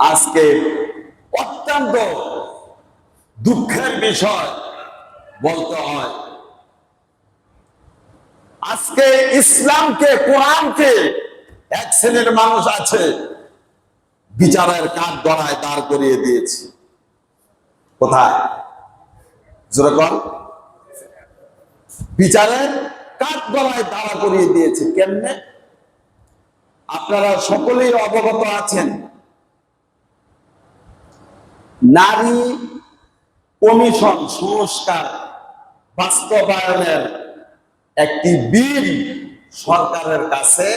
আজকে অত্যন্ত দুঃখের বিষয় বলতে হয়। আজকে ইসলামকে, কোরআনকে এক শ্রেণির মানুষ আছে, বিচারের কাঠ গড়ায় দাঁড় করিয়ে দিয়েছে। কোথায়? যেরকম বিচারের কাঠ গড়ায় দাঁড়া করিয়ে দিয়েছে কেমনে? আপনারা সকলেই অবগত আছেন। নারী কমিশন সংস্কার বাস্তবায়নের একটি বিল সরকারের কাছে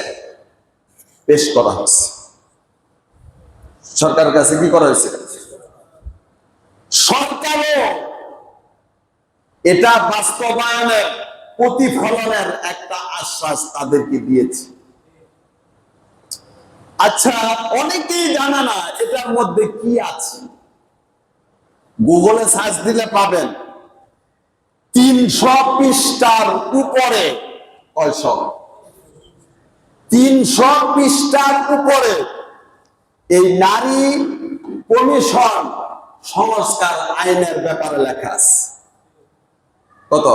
পেশ করা হয়েছে। সরকারের কাছে কি করা হয়েছে? সরকারও এটা বাস্তবায়নের প্রতিফলনের একটা আশ্বাস তাদেরকে দিয়েছে। আচ্ছা অনেকেই জানা না এটার মধ্যে কি আছে। গুগলে সার্চ দিলে পাবেন। তিনশো পৃষ্ঠার উপরে তিনশো পৃষ্ঠার উপরে এই নারী কমিশন সংস্কার আইনের ব্যাপারে লেখা আছে। কত?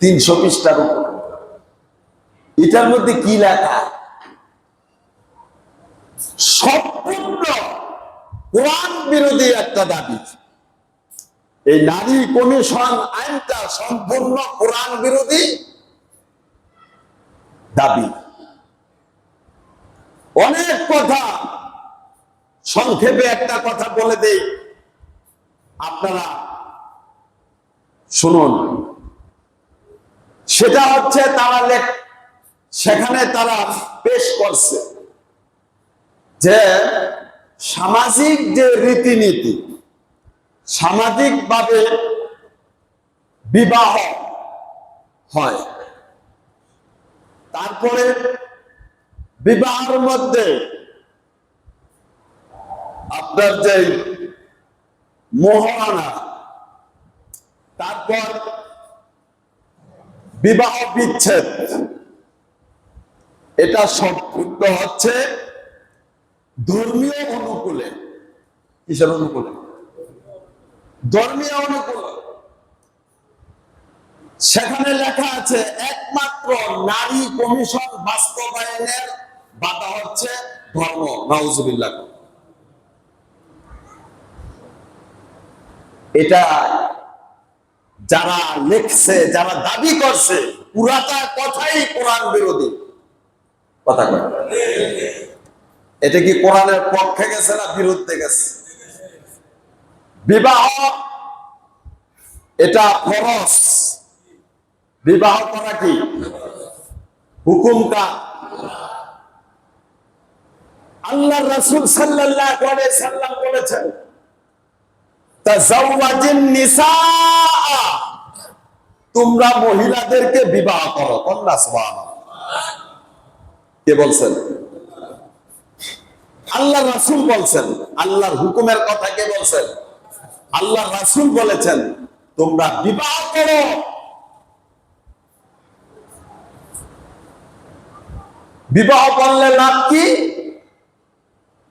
তিনশো পৃষ্ঠার উপরে। এটার মধ্যে কি লেখা? সম্পূর্ণ কোরআন বিরোধী একটা দাবি। এই নারী কমিশন আইনটা সম্পূর্ণ কোরআন বিরোধী দাবি। অনেক কথা, সংক্ষেপে একটা কথা বলে দেই। আপনারা শুনুন। সেটা হচ্ছে তারা লেখ সেখানে তারা পেশ করছে যে সামাজিক যে রীতিনীতি, সামাজিকভাবে বিবাহ হয়, তারপরে বিবাহের মধ্যে আপনার যে মোহনা, তারপর বিবাহ বিচ্ছেদ, এটা সম্পূর্ণ হচ্ছে ধর্মীয় অনুকূলে, কিসের অনুকূলে? ধর্মীয় অনুকূল। সেখানে লেখা আছে, একমাত্র নারী কমিশন বাস্তবায়নের বাধা হচ্ছে ধর্ম। নাউজুবিল্লাহ। এটা যারা লিখছে, যারা দাবি করছে পুরাটা কথাই কোরআন বিরোধী। কথা কয়। এটা কি কোরআনের পক্ষে গেছে না বিরুদ্ধে গেছে? বিবাহ, এটা ফরস বিবাহ করা কি? হুকুম কা আল্লাহ রাসূল আলাইহি সাল্লাম বলেছেন তোমরা মহিলাদেরকে বিবাহ করো। সুবহানাল্লাহ। কে বলছেন? আল্লাহ রাসূল বলছেন, আল্লাহর হুকুমের কথা কে বলছেন? আল্লাহ রাসূল বলেছেন, তোমরা বিবাহ করো। বিবাহ করলে লাভ কি?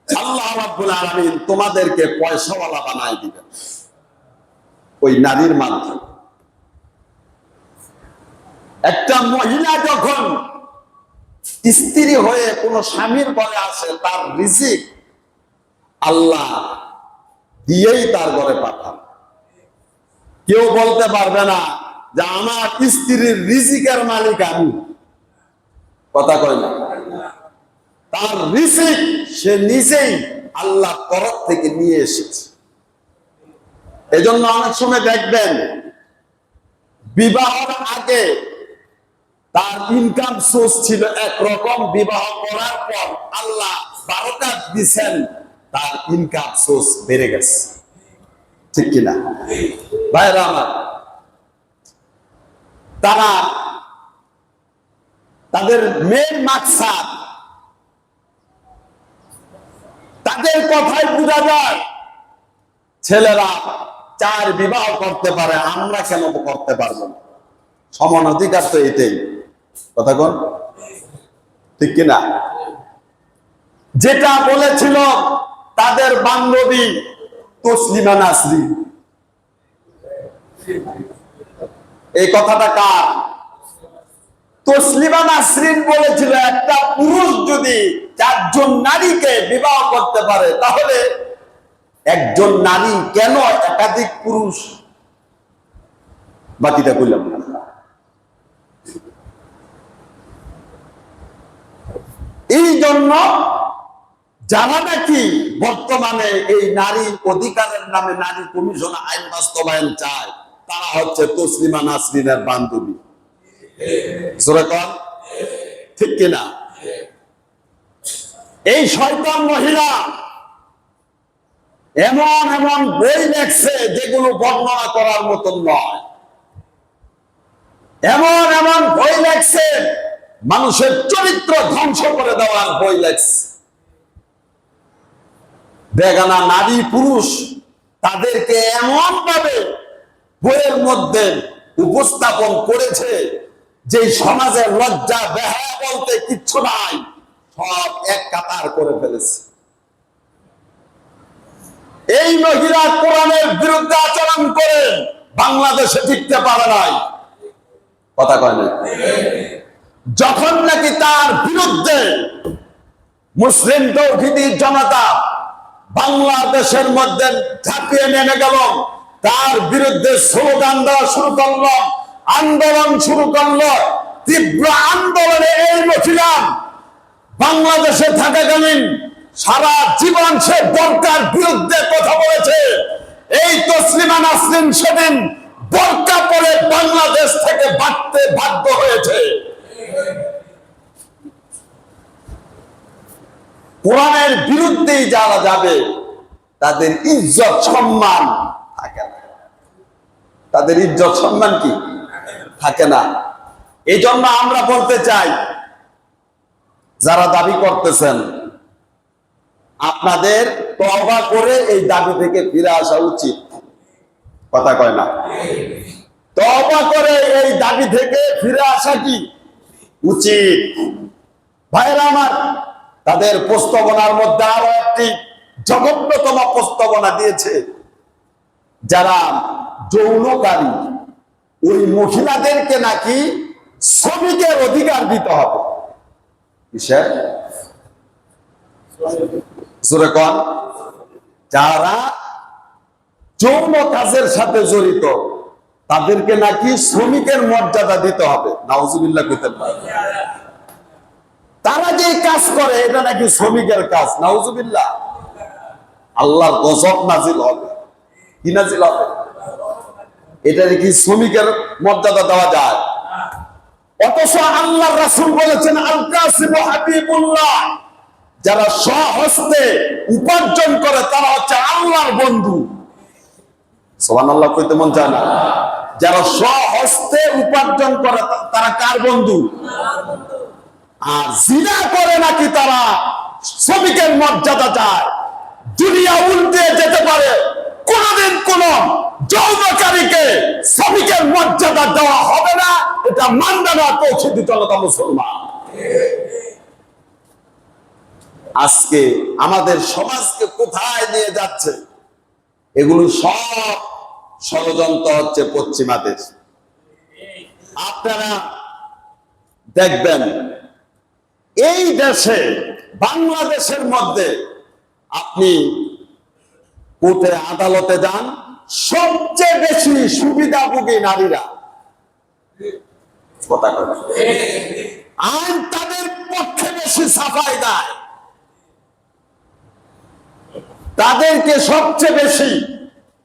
আল্লাহ রাব্বুল আলামিন তোমাদেরকে পয়সাওয়ালা বানাই দিবেন। ওই নারীর মাধ্যমে। একটা মহিলা যখন স্ত্রী হয়ে কোন স্বামীর ঘরে আসে, তার রিজিক আল্লাহ দিয়েই তার ঘরে পাঠান। কেউ বলতে পারবে না যে আমার স্ত্রীর রিজিকের মালিক আমি। কথা কয় না। তার রিজিক সে নিজেই আল্লাহ তরফ থেকে নিয়ে এসেছে। এজন্য অনেক সময় দেখবেন, বিবাহের আগে তার ইনকাম সোর্স ছিল একরকম, বিবাহ করার পর আল্লাহ বারোকাত দিছেন, তার ইনকাম সোর্স বেড়ে গেছে। ঠিক কিনা? ভাইরা আমার, তারা তাদের মেন মাকসাদ, তাদের কথাই বোঝা যায়, ছেলেরা চার বিবাহ করতে পারে, আমরা কেন করতে পারব সমান অধিকার তো এটাই। কথা কোন ঠিক কিনা? যেটা বলেছিল তাদের বান্ধবী তসলিমা নাসরিন এই কথাটা কার? তসলিমা নাসরিন বলেছিল, একটা পুরুষ যদি চারজন নারীকে বিবাহ করতে পারে, তাহলে একজন নারী কেন একাধিক পুরুষ? বাকিটা করলাম না এই জন্য যারা নাকি বর্তমানে এই নারী অধিকারের নামে নারী কমিশন আইন বাস্তবায়ন চায়, তারা হচ্ছে তসলিমা নাসরিনের বান্ধবী। ঠিক কিনা? এই শয়তান মহিলা এমন এমন বই লেখছে যেগুলো বর্ণনা করার মতন নয়। এমন এমন বই লেখছে, মানুষের চরিত্র ধ্বংস দেওয়ার বই লেখছে বেগানা নারী পুরুষ তাদেরকে এমন ভাবে বইয়ের মধ্যে উপস্থাপন করেছে যে সমাজের লজ্জা বেহা বলতে কিচ্ছু নাই, সব এক কাতার করে ফেলেছে। এই মহিলা কোরআনের বিরুদ্ধে আচরণ করে, বাংলাদেশে টিকতে পারে নাই। কথা কয় না? যখন নাকি তার বিরুদ্ধে মুসলিম তৌহিদি জনতা বাংলাদেশের মধ্যে ঝাঁপিয়ে নেমে গেল, তার বিরুদ্ধে স্লোগান দেওয়া শুরু করল, আন্দোলন শুরু করল, তীব্র আন্দোলনে এই মহিলা বাংলাদেশে থাকাকালীন সারা জীবন সে বরকার বিরুদ্ধে কথা বলেছে। এই তসলিমা নাসরিন সেদিন বরকা পরে বাংলাদেশ থেকে বাড়তে বাধ্য হয়েছে। কোরআনের বিরুদ্ধেই যারা যাবে, তাদের ইজ্জত, সম্মান থাকে না। তাদের ইজ্জত, সম্মান কি? থাকে না। এই জন্য আমরা বলতে চাই, যারা দাবি করতেছেন, আপনাদের তবা করে এই দাবি থেকে ফিরে আসা উচিত। কথা কয় না। তবা করে এই দাবি থেকে ফিরে আসা কি? উচিত। ভাইরা আমার তাদের প্রস্তাবনার মধ্যে আরও একটি জঘন্যতম প্রস্তাবনা দিয়েছে, যারা যৌনকারী, ওই মহিলাদেরকে নাকি শ্রমিকের অধিকার দিতে হবে। যারা যৌন কাজের সাথে জড়িত, তাদেরকে নাকি শ্রমিকের মর্যাদা দিতে হবে। নাউজুবিল্লাহ কইতে পারে তারা যে কাজ করে, এটা নাকি শ্রমিকের কাজ? নাউজুবিল্লাহ। আল্লাহর গজব নাজিল হবে। কি নাজিল হবে? এটা নাকি শ্রমিকের মর্যাদা দেওয়া যায়। অথচ আল্লাহ রাসূল বলেছেন হাবিবুল্লাহ। যারা স্বহস্তে উপার্জন করে, তারা হচ্ছে আল্লাহর বন্ধু। সুবহানাল্লাহ, কইতে মন চায় না। যারা স্বহস্তে উপার্জন করে, তারা কার বন্ধু? আর জিনা করে নাকি তারা শ্রমিকের মর্যাদা চায়। দুনিয়া উল্টে যেতে পারে, কোনদিন কোন যৌনকারীকে শ্রমিকের মর্যাদা দেওয়া হবে না। এটা মানবে না তৌহিদি জনতা মুসলমান। আজকে আমাদের সমাজকে কোথায় নিয়ে যাচ্ছে? এগুলো সব ষড়যন্ত্র হচ্ছে পশ্চিমাদের আপনারা দেখবেন এই দেশে, বাংলাদেশের মধ্যে আপনি কোর্টে আদালতে যান, সবচেয়ে বেশি সুবিধাভোগী নারীরা। কথা আইন তাদের পক্ষে বেশি সাফাই দেয়। তাদেরকে সবচেয়ে বেশি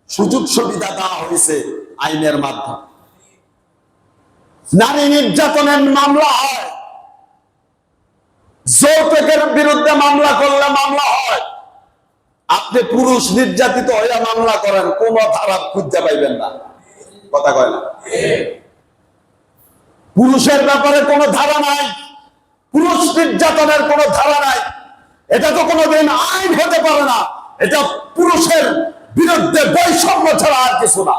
সুযোগ সুবিধা দেওয়া হয়েছে আইনের মাধ্যমে। নারী নির্যাতনের মামলা হয়। যৌতুকের বিরুদ্ধে মামলা করলে মামলা হয়। আপনি পুরুষ নির্যাতিত হয়ে মামলা করেন, কোন ধারা খুঁজতে পাইবেন না। কথা কয় না? পুরুষের ব্যাপারে কোনো ধারা নাই। পুরুষ নির্যাতনের কোনো ধারা নাই। এটা তো কোনোদিন আইন হতে পারে না। এটা পুরুষের বিরুদ্ধে বৈষম্য ছাড়া আর কিছু না।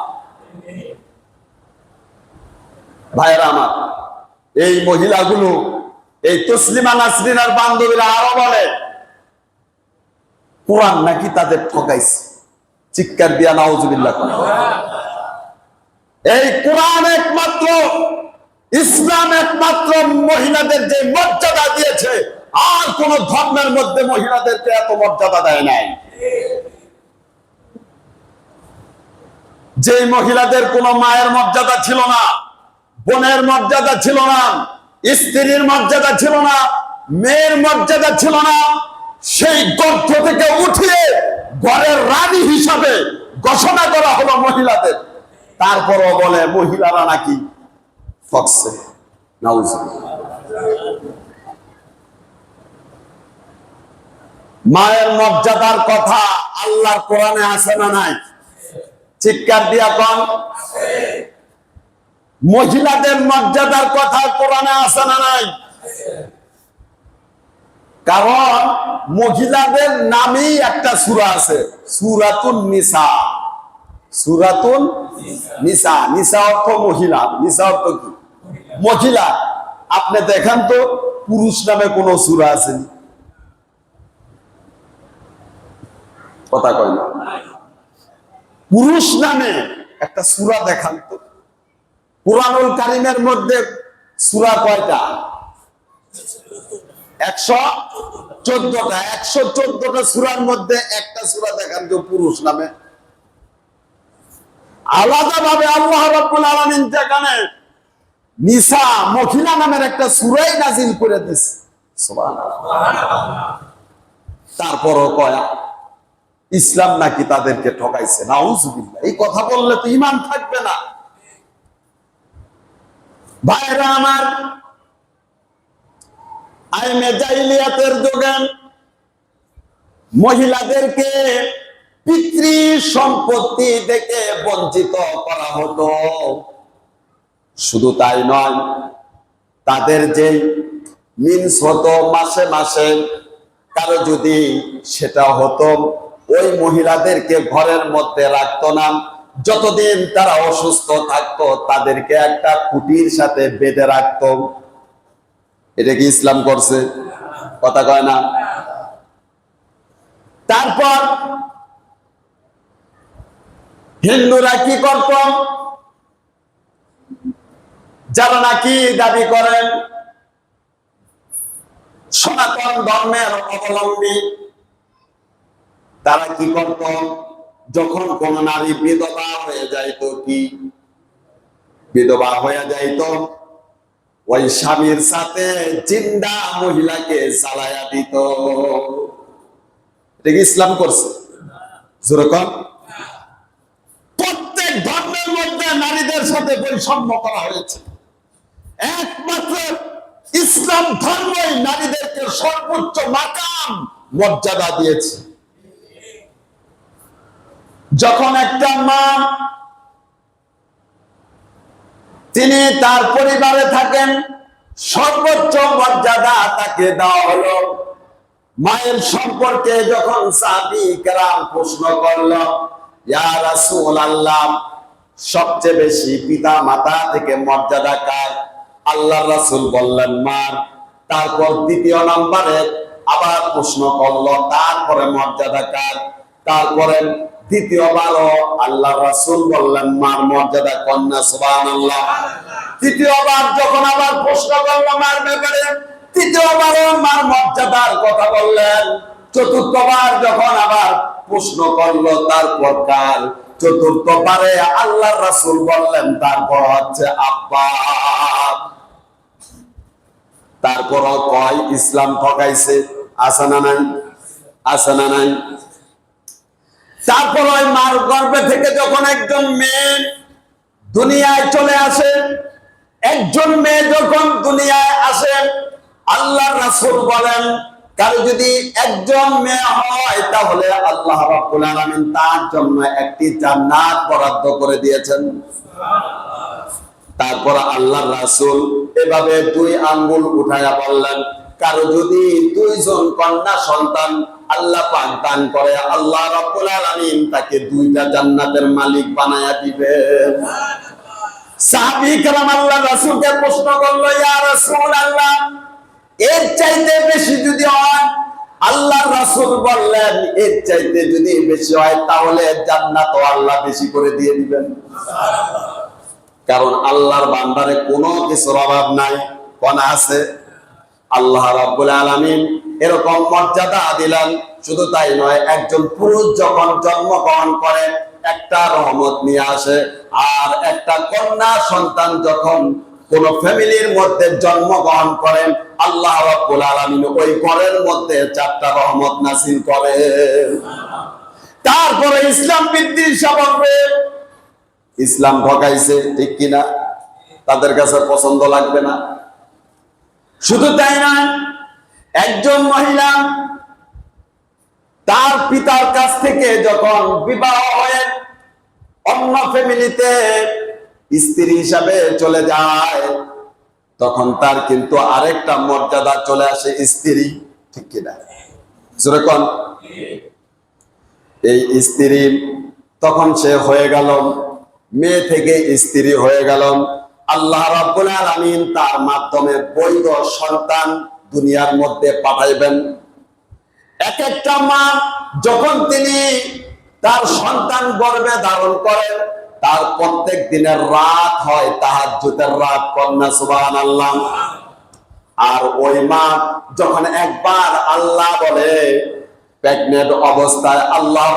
ভাইয়েরা আমার, এই মহিলাগুলো এই তসলিমা নাসরিনার বান্ধবীরা আরও বলে, কোরআন নাকি তাদের ঠকাইছে চিৎকার দিয়া নাউজুবিল্লাহ করে। এই কোরআন একমাত্র, ইসলাম একমাত্র মহিলাদের যে মর্যাদা দিয়েছে, আর কোন ধর্মের মধ্যে মহিলাদেরকে এত মর্যাদা দেয় নাই যে মহিলাদের কোনো মায়ের মর্যাদা ছিল না, বোনের মর্যাদা ছিল না স্ত্রীর মর্যাদা ছিল না, মেয়ের মর্যাদা ছিল না। সেই গর্ত থেকে উঠিয়ে ঘরের রানী হিসাবে ঘোষণা করা হলো মহিলাদের। তারপরও বলে, মহিলারা নাকি মায়ের মর্যাদার কথা আল্লাহর কোরআনে আসে না নাই? চিৎকার দিয়া কন। মহিলাদের মর্যাদার কথা কোরআনে আছে না নাই? কারণ মহিলাদের নামেই একটা সূরা আছে, সূরাতুন নিসা। সূরাতুন নিসা। নিসা অর্থ মহিলা, নিসা অর্থ কি? মহিলা। আপনি দেখেন তো, পুরুষ নামে কোন সূরা আছেনি কথা কয় না। পুরুষ নামে একটা সূরা দেখান তো। কোরআনুল কারিমের মধ্যে সূরা কয়টা? একশো চোদ্দটা। একশো চোদ্দটা সূরার মধ্যে একটা সূরা দেখান তো পুরুষ নামে। আলাদা ভাবে আল্লাহ রাব্বুল আলামিন যেখানে নিসা মহিলা নামের একটা সূরাই নাজিল করে দিছে। তারপরও কয়া, ইসলাম নাকি তাদেরকে ঠকাইছে? না এই কথা বললে তো ইমান থাকবে না। ভাইরা আমার আইনে জাইলিয়াতের যুগে মহিলাদেরকে পিতৃ সম্পত্তি থেকে বঞ্চিত করা হতো। শুধু তাই নয়, তাদের যে মিন্স হতো মাসে মাসে, কারও যদি সেটা হতো, ওই মহিলাদেরকে ঘরের মধ্যে রাখতো না। যতদিন তারা অসুস্থ থাকতো, তাদেরকে একটা কুটির সাথে বেঁধে রাখতো। এটা কি ইসলাম করছে? কথা কয় না। তারপর হিন্দুরা কি করত? যারা নাকি দাবি করেন সনাতন ধর্মের অবলম্বী, তারা কি করত? যখন কোন নারী বিধবা হয়ে যাইতো কি? বিধবা হয়ে যাইতো। ওই স্বামীর সাথে জিন্দা মহিলাকে জ্বালায়া দিত। এটা কি ইসলাম করছে? যেরকম প্রত্যেক ধর্মের মধ্যে নারীদের সাথে বৈষম্য করা হয়েছে। একমাত্র ইসলাম ধর্মই নারীদেরকে সর্বোচ্চ মাকাম মর্যাদা দিয়েছে। যখন একটা মা তিনি তার পরিবারে থাকেন, সর্বোচ্চ মর্যাদা তাকে দেওয়া হলো। মায়ের সম্পর্কে যখন প্রশ্ন করল রাসূলুল্লাহ, সবচেয়ে বেশি পিতা মাতা থেকে মর্যাদা কার? আল্লাহ রাসুল বললেন, মার। তারপর দ্বিতীয় নম্বরে আবার প্রশ্ন করল, তারপরে মর্যাদা কার? তারপরে আল্লাহ রাসূল বললেন, মার মর্যাদা কন্যা, সুবহানাল্লাহ। তৃতীয়বার যখন আবার প্রশ্ন মার ব্যাপারে? মার মর্যাদার কথা বললেন। চতুর্থবার যখন আবার প্রশ্ন করল, তারপর কার? চতুর্থবারে আল্লাহ রাসূল বললেন, তারপর হচ্ছে আব্বা তারপর কয়, ইসলাম ঠকাইছে। আছে না নাই? আছে না নাই? তারপর ওই মার গর্ভে থেকে যখন একজন মেয়ে দুনিয়ায় চলে আসে, একজন মেয়ে যখন দুনিয়ায় আসে আল্লাহ রাসূল বলেন, কারও যদি একজন মেয়ে হয়, তাহলে আল্লাহ তার জন্য একটি জান্নাত বরাদ্দ করে দিয়েছেন। তারপর আল্লাহ রাসূল এভাবে দুই আঙ্গুল উঠায়া বললেন, কারও যদি দুইজন কন্যা সন্তান আল্লাহ পাক দান করে, আল্লাহ রাব্বুল আলামিন তাকে দুইটা জান্নাতের মালিক বানায়া দিবে। সাহাবী কালাম আল্লাহ রাসূলকে প্রশ্ন করল, ইয়া রাসূলুল্লাহ, এর চাইতে বেশি যদি হয়? আল্লাহ রাসূল বললেন, এর চাইতে যদি বেশি হয়, তাহলে জান্নাত আল্লাহ বেশি করে দিয়ে দিবেন। কারণ আল্লাহর বান্দারে কোনো কিছুর অভাব নাই। কনা আছে? আল্লাহ রাব্বুল আলামিন এরকম মর্যাদা দিলেন। শুধু তাই নয়, একজন পুরুষ যখন জন্মগ্রহণ করে, একটা রহমত নিয়ে আসে। আর একটা কন্যা সন্তান যখন কোন ফ্যামিলির মধ্যে জন্মগ্রহণ করেন আল্লাহ রাব্বুল আলামিন ওই ঘরের মধ্যে চারটা রহমত নাসিল করে। তারপরে ইসলাম বৃদ্ধির স্বভাবে ইসলাম ঠকাইছে ঠিক কিনা? তাদের কাছে পছন্দ লাগবে না। শুধু তাই না একজন মহিলা তার পিতার কাছ থেকে যখন বিবাহ হয়ে অন্য ফ্যামিলিতে স্ত্রী হিসাবে চলে যায়, তখন তার কিন্তু আরেকটা মর্যাদা চলে আসে স্ত্রী, ঠিক কিনা। যেরকম এই স্ত্রী, তখন সে হয়ে গেল, মেয়ে থেকে স্ত্রী হয়ে গেল। আল্লাহ রাব্বুল আলামিন তার মাধ্যমে বৈধ সন্তান দুনিয়ার মধ্যে পাঠাইবেন। এক একটা মা যখন তিনি তার সন্তান গর্বে ধারণ করেন, তার প্রত্যেক দিনের রাত হয় তাহাজ্জুদের রাত কন্যা, সুবহানাল্লাহ। আর ওই মা যখন একবার আল্লাহ বলে, প্রেগনেন্ট অবস্থায় আল্লাহ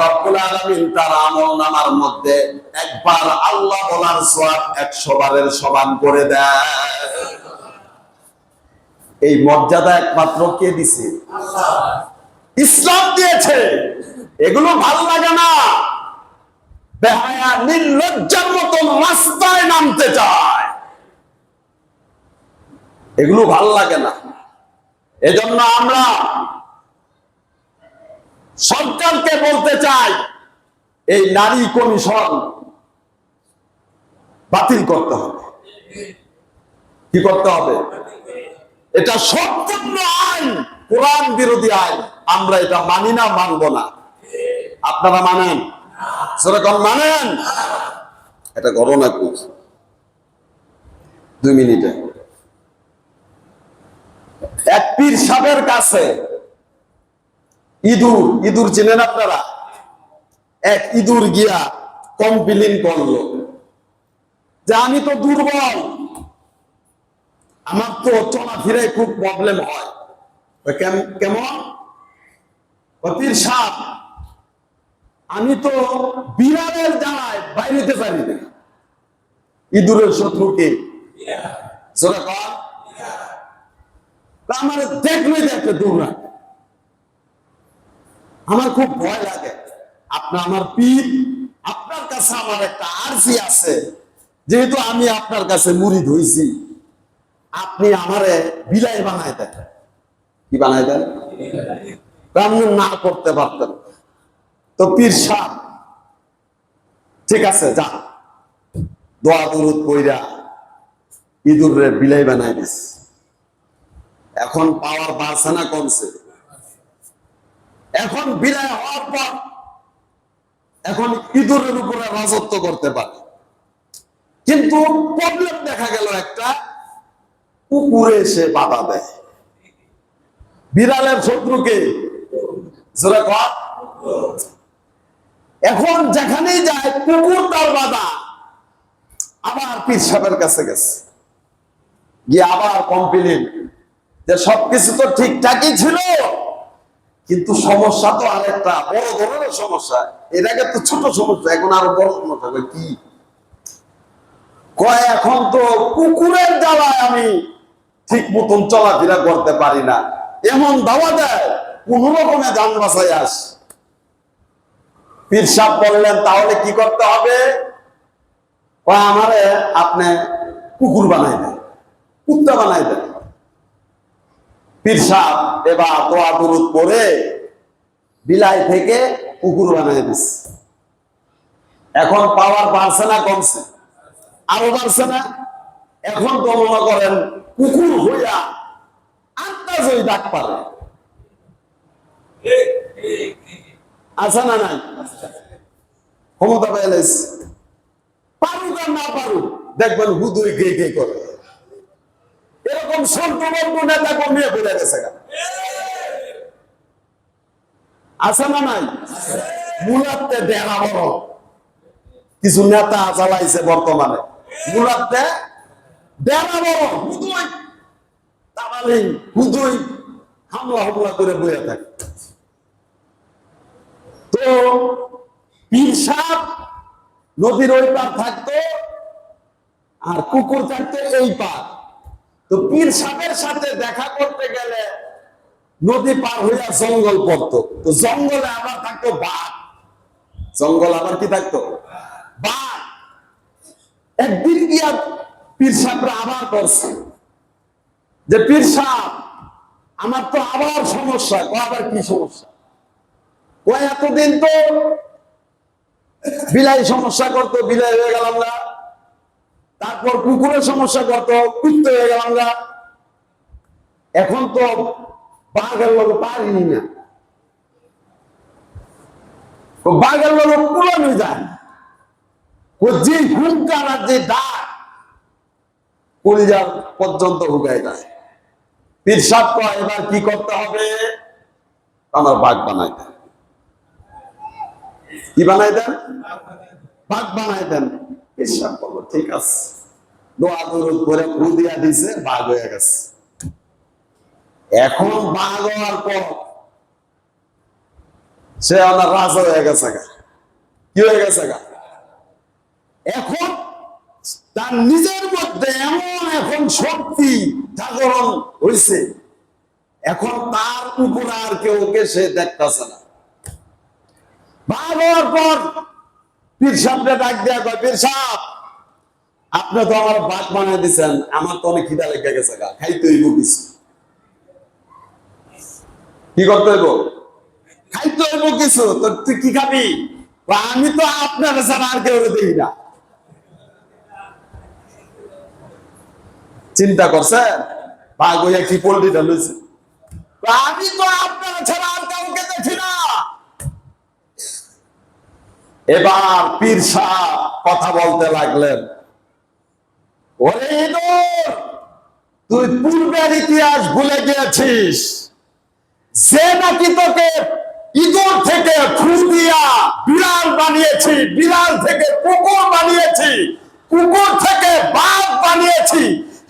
তার আমল নামার মধ্যে একবার আল্লাহ বলার সওয়াব 100 বারের সমান করে দেয় এই মর্যাদা একমাত্র কে দিছে? ইসলাম দিয়েছে। এগুলো ভালো লাগে না। নির্লজ্জার মতন রাস্তায় নামতে চায়। এগুলো ভালো লাগে না। এজন্য আমরা সরকারকে বলতে চাই, এই নারী কমিশন বাতিল করতে হবে। কি করতে হবে? এটা সম্পূর্ণ আইন, কোরআন বিরোধী আইন। আমরা এটা মানি না, মানব না। আপনারা মানেন? সেরকম মানেন? এটা ঘটনা কি দুই মিনিটে। এক পীর সাহেবের কাছে ইঁদুর ইঁদুর চেনেন আপনারা? এক ইঁদুর গিয়া কমপ্লেন করল। যে আমি তো দুর্বল। আমার তো চলাফিরায় খুব প্রবলেম হয়। কেমন? পীর সাহেব, আমি তো বিড়ালের জ্বালায় বাইরেতে পারি না। ইঁদুরের শত্রুকে। আমার দেখলে দেখে দৌড়ায় আমার খুব ভয় লাগে। আপনার, আমার পীর, আপনার কাছে আমার একটা আরজি আছে। যেহেতু আমি আপনার কাছে মুড়ি ধইছি। আপনি আমারে বিলাই বানায় দেন। কি বানায় দেন? আপনি না করতে পারতেন। তো পীর সাহ ঠিক আছে যা দোয়া দুরুদ কইরা ইঁদুরে বিলাই বানায় দিস। এখন পাওয়ার বাড়ছে না কমছে। এখন বিলাই হওয়ার পর এখন ইঁদুরের উপরে রাজত্ব করতে পারে। কিন্তু প্রবলেম দেখা গেল একটা কুকুরে সে বাধা দেয়। বিড়ালের শত্রুকে এখন যেখানেই যায়, কুকুর তার বাধা। আবার পীর সাহেবের কাছে গেছে। গিয়ে আবার কমপ্লেন যে সবকিছু তো ঠিকঠাকই ছিল, কিন্তু সমস্যা তো আরেকটা, বড় ধরনের সমস্যা। এর আগে তো ছোট সমস্যা, এখন আরও বড় সমস্যা। কি কয়, এখন তো কুকুরের জ্বালায় আমি ঠিক মতন চলাফেরা করতে পারি না। এমন দাওয়া দেয়, কোন রকমে যান বাসায় আস। পীর সাহেব বললেন, তাহলে কি করতে হবে? আমারে আপনি কুকুর বানাই দেন, কুত্তা বানাই দেন। পীর সাহেব এবার দোয়া দুরুদ পরে বিলাই থেকে কুকুর বানাই দিস এখন পাওয়ার বাড়ছে না, কমছে। আরও বাড়ছে না। এখন তো মনে করেন কুকুর হইয়া আন্দাজ ওই ডাক পারে। আছে না নাই? ক্ষমতা পেলেস পারুক আর না পারুক, দেখবেন হুদুই গে গে করে। এরকম সন্ত বন্ধু নেতা কমিয়ে ফেলে গেছে। আছে না নাই? মুলাতে দেড়া বড়। কিছু নেতা চালাইছে বর্তমানে। মুলাতে নদীর ওই পার থাকতো আর কুকুর থাকতো এই পার। তো পীর সাপের সাথে দেখা করতে গেলে নদী পার হইয়া জঙ্গল পড়তো। তো জঙ্গলে আবার থাকতো বাঘ। জঙ্গল আবার কি থাকতো? বাঘ। একদিন গিয়া পীর সাপরা আবার করছে যে, পীর সাপ আমার তো আবার সমস্যা। আবার কি সমস্যা? কয় এতদিন তো বিলাই সমস্যা করতো, বিলাই হয়ে গেলাম না তারপর কুকুরের সমস্যা করতো, কুত্তে হয়ে গেলাম না এখন তো বাঘের লোক পারিনি না। বাঘের লোক পুরানো যায় ও যে হুঙ্কার আর যে ডাক কলিজার পর্যন্ত হুকায় যায় পীর সাহেব কয়, এবার কি করতে হবে? আমার বাঘ বানাই দেন। কি বানাই দেন? বাঘ বানাই দেন। পীর বলল, ঠিক আছে। দোয়া করে দিয়া দিছে, বাঘ হয়ে গেছে। এখন বাঘ হওয়ার পর সে আমার রাজা হয়ে গেছে গা। কি হয়ে গেছে গা? এখন তার নিজের শক্তি জাগরণ হয়েছে এখন তার উপর আর কেউ কে সে দেখতেছে না। বাঘ পর পীর সাহেবকে ডাক দেয়া কয়, পীর সাহেব, আপনি তো আমার বাঘ বানিয়ে দিচ্ছেন আমার তো অনেক খিদা লেগে গেছে গা, খাইতে হইব কিছু। কি করতে হইব? খাইতে হইব কিছু, তো তুই কি খাবি? আমি তো আপনার ছাড়া আর কেউ দেখি না। চিন্তা করছেন? হইয়া কি পোল্ট্রিটা লইছে। আমি তো আপনার ছাড়া আর কাউকে দেখি না। এবার পীর কথা বলতে লাগলেন। ওরে তুই পূর্বের ইতিহাস ভুলে গিয়েছিস। সে নাকি তোকে ইঁদুর থেকে ফু দিয়া বিড়াল বানিয়েছি বিড়াল থেকে কুকুর বানিয়েছি কুকুর থেকে বাঘ বানিয়েছি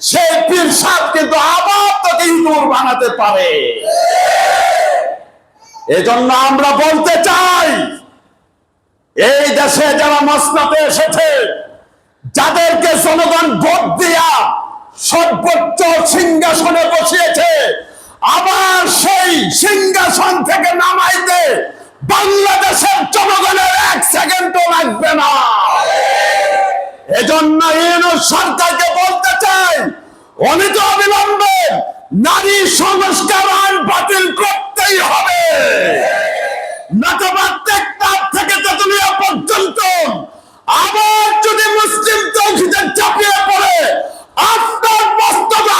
সেই পীর সাপ কিন্তু আবার তোকে ইঁদুর বানাতে পারে। এজন্য আমরা বলতে চাই, এই দেশে যারা মসনাতে এসেছে, যাদেরকে জনগণ ভোট দিয়া সর্বোচ্চ সিংহাসনে বসিয়েছে, আবার সেই সিংহাসন থেকে নামাইতে বাংলাদেশের জনগণের এক সেকেন্ডও লাগবে না। এজন্য সরকারকে অনিত অবিলম্বে নারী সংস্কার আইন বাতিল করতেই হবে। থেকে তেতুলিয়া পর্যন্ত আবার যদি মুসলিম চাপিয়ে পড়ে, আপনার বস্তবে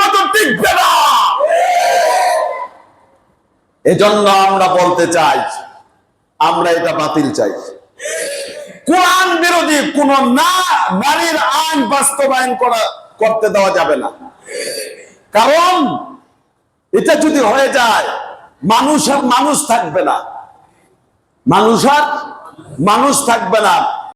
মতো টিকবে না। এজন্য আমরা বলতে চাই, আমরা এটা বাতিল চাই। কোরআন বিরোধী কোন না নারীর আইন বাস্তবায়ন করা, করতে দেওয়া যাবে না। কারণ এটা যদি হয়ে যায় মানুষের মানুষ থাকবে না। মানুষ আর মানুষ থাকবে না।